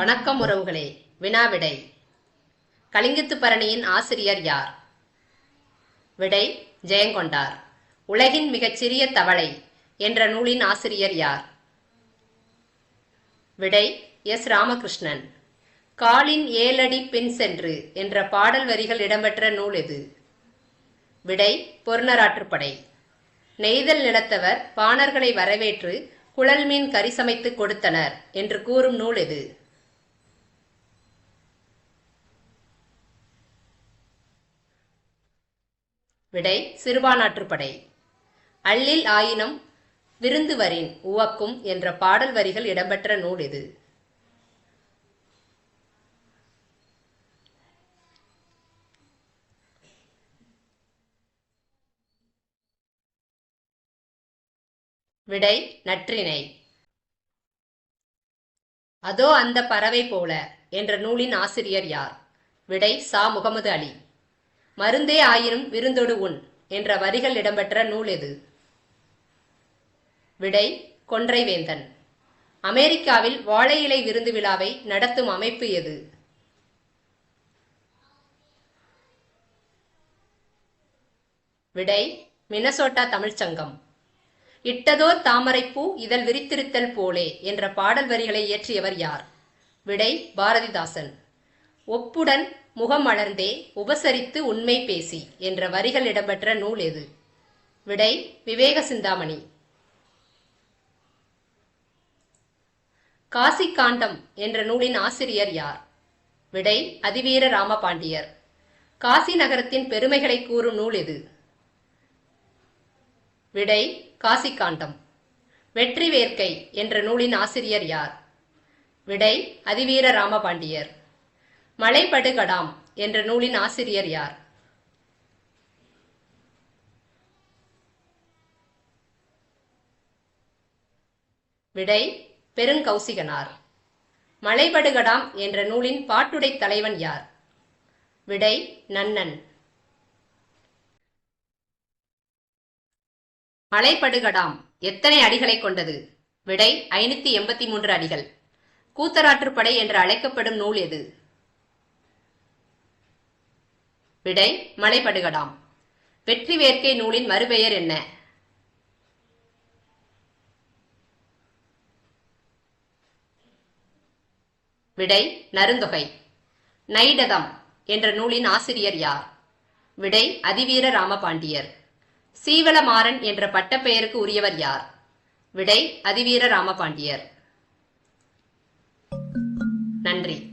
வணக்கம் உறவுகளே வினாவிடை. கலிங்கத்து பரணியின் ஆசிரியர் யார்? விடை ஜெயங்கொண்டார். உலகின் மிகச்சிறிய தவளை என்ற நூலின் ஆசிரியர் யார்? விடை எஸ். ராமகிருஷ்ணன். காலின் ஏழடி பின் சென்று என்ற பாடல் வரிகள் இடம்பெற்ற நூல் எது? விடை பொருணராற்றுப்படை. நெய்தல் நிலத்தவர் பாணர்களை வரவேற்று குழல் மீன் கறி சமைத்து கொடுத்தனர் என்று கூறும் நூல் எது? விடை சிறுபானாற்றுப்படை அள்ளில் ஆயினும் விருந்துவரின் உவக்கும் என்ற பாடல் வரிகள் இடம்பெற்ற நூல் இது. விடை நற்றினை அதோ அந்த பறவை போல என்ற நூலின் ஆசிரியர் யார்? விடை சா. முகமது அலி. மருந்தே ஆயினும் விருந்தொடு உண் என்ற வரிகள் இடம்பெற்ற நூல் எது? விடை கொன்றைவேந்தன். அமெரிக்காவில் வாழை இலை விருந்து விழாவை நடத்தும் அமைப்பு எது? விடை மினசோட்டா தமிழ்ச்சங்கம். இட்டதோர் தாமரைப்பூ இதழ் விரித்திருத்தல் போலே என்ற பாடல் வரிகளை இயற்றியவர் யார்? விடை பாரதிதாசன். ஒப்புடன் முகமலர்ந்தே உபசரித்து உண்மை பேசி என்ற வரிகள் இடம்பெற்ற நூல் எது? விடை விவேக சிந்தாமணி. காசி காண்டம் என்ற நூலின் ஆசிரியர் யார்? விடை அதிவீர ராமபாண்டியர். காசி நகரத்தின் பெருமைகளை கூறும் நூல் எது? விடை காசி காண்டம் வெற்றி வேர்க்கை என்ற நூலின் ஆசிரியர் யார்? விடை அதிவீர ராமபாண்டியர். மலைப்படுகடாம் என்ற நூலின் ஆசிரியர் யார்? விடை பெருங்கௌசிகனார். மலைபடுகடாம் என்ற நூலின் பாட்டுடை தலைவன் யார்? விடை நன்னன். மலைப்படுகடாம் எத்தனை அடிகளை கொண்டது? விடை ஐநூத்தி எண்பத்தி மூன்று அடிகள். கூத்தராற்றுப்படை என்று அழைக்கப்படும் நூல் எது? விடை மலைபடுகடாம் வெற்றி வேர்க்கை நூலின் மறுபெயர் என்ன? விடை நருந்தொகை நைடதம் என்ற நூலின் ஆசிரியர் யார்? விடை அதிவீர ராமபாண்டியர். சீவலமாறன் என்ற பட்டப்பெயருக்கு உரியவர் யார்? விடை அதிவீர ராமபாண்டியர். நன்றி.